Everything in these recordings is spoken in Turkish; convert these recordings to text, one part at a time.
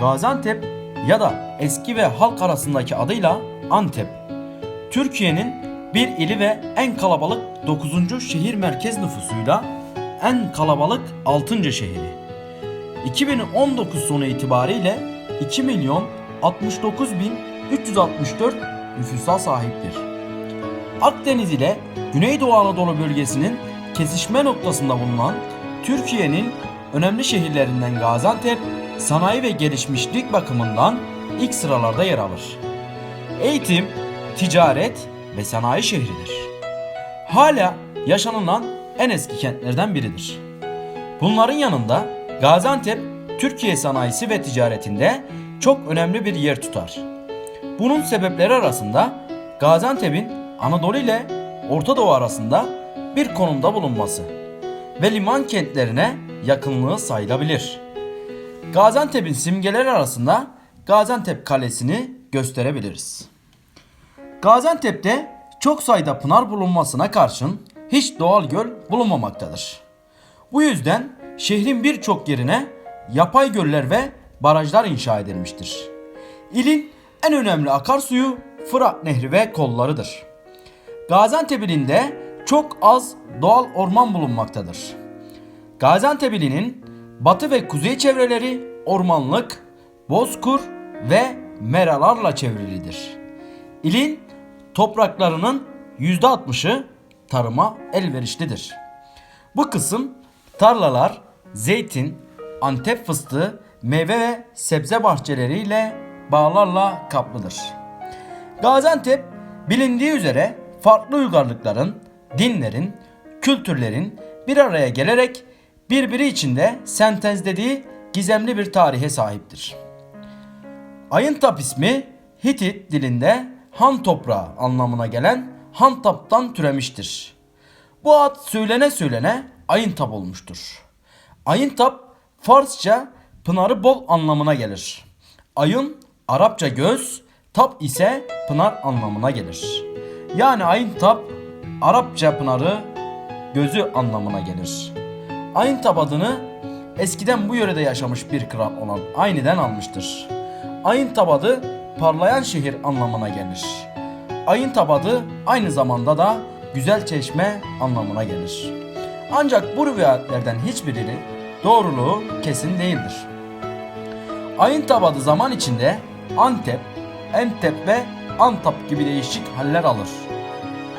Gaziantep ya da eski ve halk arasındaki adıyla Antep. Türkiye'nin bir ili ve en kalabalık 9. şehir merkez nüfusuyla en kalabalık 6. şehri. 2019 sonu itibariyle 2 milyon 69 bin 364 nüfusa sahiptir. Akdeniz ile Güneydoğu Anadolu bölgesinin kesişme noktasında bulunan Türkiye'nin önemli şehirlerinden Gaziantep, sanayi ve gelişmişlik bakımından ilk sıralarda yer alır. Eğitim, ticaret ve sanayi şehridir. Hala yaşanılan en eski kentlerden biridir. Bunların yanında Gaziantep, Türkiye sanayisi ve ticaretinde çok önemli bir yer tutar. Bunun sebepleri arasında Gaziantep'in Anadolu ile Orta Doğu arasında bir konumda bulunması ve liman kentlerine yakınlığı sayılabilir. Gaziantep'in simgeleri arasında Gaziantep Kalesi'ni gösterebiliriz. Gaziantep'te çok sayıda pınar bulunmasına karşın hiç doğal göl bulunmamaktadır. Bu yüzden şehrin birçok yerine yapay göller ve barajlar inşa edilmiştir. İlin en önemli akarsuyu Fırat Nehri ve kollarıdır. Gaziantep ilinde çok az doğal orman bulunmaktadır. Gaziantep ilinin batı ve kuzey çevreleri ormanlık, bozkur ve meralarla çevrilidir. İlin topraklarının %60'ı tarıma elverişlidir. Bu kısım tarlalar, zeytin, antep fıstığı, meyve ve sebze bahçeleriyle bağlarla kaplıdır. Gaziantep bilindiği üzere farklı uygarlıkların, dinlerin, kültürlerin bir araya gelerek birbiri içinde sentezlediği gizemli bir tarihe sahiptir. Ayıntap ismi Hitit dilinde Han toprağı anlamına gelen Hantap'tan türemiştir. Bu ad söylene söylene Ayıntap olmuştur. Ayıntap Farsça pınarı bol anlamına gelir. Ayın Arapça göz, tap ise pınar anlamına gelir. Yani Ayıntap Arapça pınarı gözü anlamına gelir. Ayıntap adını eskiden bu yörede yaşamış bir kral olan Ayni'den almıştır. Ayıntap adı parlayan şehir anlamına gelir. Ayıntap adı aynı zamanda da güzel çeşme anlamına gelir. Ancak bu rivayetlerden hiçbirinin doğruluğu kesin değildir. Ayıntap adı zaman içinde Antep, Entep ve Antap gibi değişik haller alır.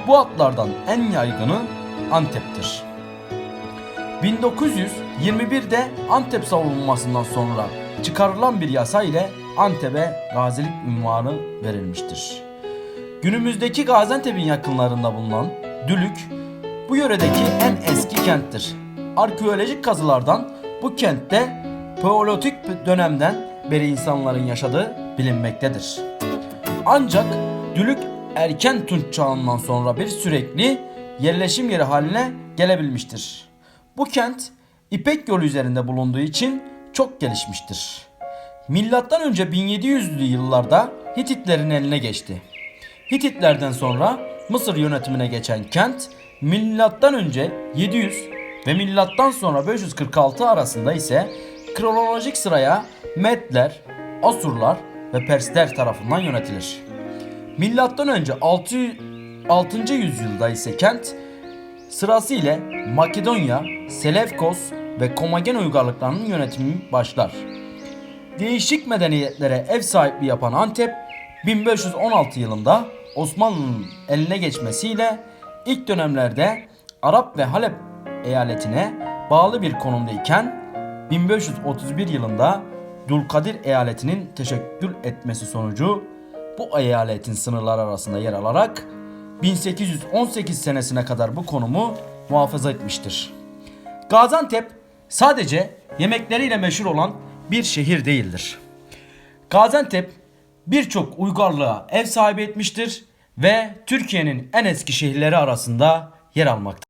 Bu adlardan en yaygını Antep'tir. 1921'de Antep savunmasından sonra çıkarılan bir yasa ile Antep'e gazilik unvanı verilmiştir. Günümüzdeki Gaziantep'in yakınlarında bulunan Dülük, bu yöredeki en eski kenttir. Arkeolojik kazılardan bu kentte Paleolitik dönemden beri insanların yaşadığı bilinmektedir. Ancak Dülük erken Tunç çağından sonra bir sürekli yerleşim yeri haline gelebilmiştir. Bu kent İpek yolu üzerinde bulunduğu için çok gelişmiştir. Milattan önce 1700'lü yıllarda Hititlerin eline geçti. Hititlerden sonra Mısır yönetimine geçen kent milattan önce 700 ve milattan sonra 546 arasında ise kronolojik sıraya Medler, Asurlar ve Persler tarafından yönetilir. Milattan önce 6. 6. yüzyılda ise kent sırasıyla Makedonya, Selevkos ve Komagen uygarlıklarının yönetimi başlar. Değişik medeniyetlere ev sahipliği yapan Antep 1516 yılında Osmanlı'nın eline geçmesiyle ilk dönemlerde Arap ve Halep eyaletine bağlı bir konumdayken 1531 yılında Dulkadir eyaletinin teşekkül etmesi sonucu bu eyaletin sınırları arasında yer alarak 1818 senesine kadar bu konumu muhafaza etmiştir. Gaziantep sadece yemekleriyle meşhur olan bir şehir değildir. Gaziantep birçok uygarlığa ev sahibi etmiştir ve Türkiye'nin en eski şehirleri arasında yer almaktadır.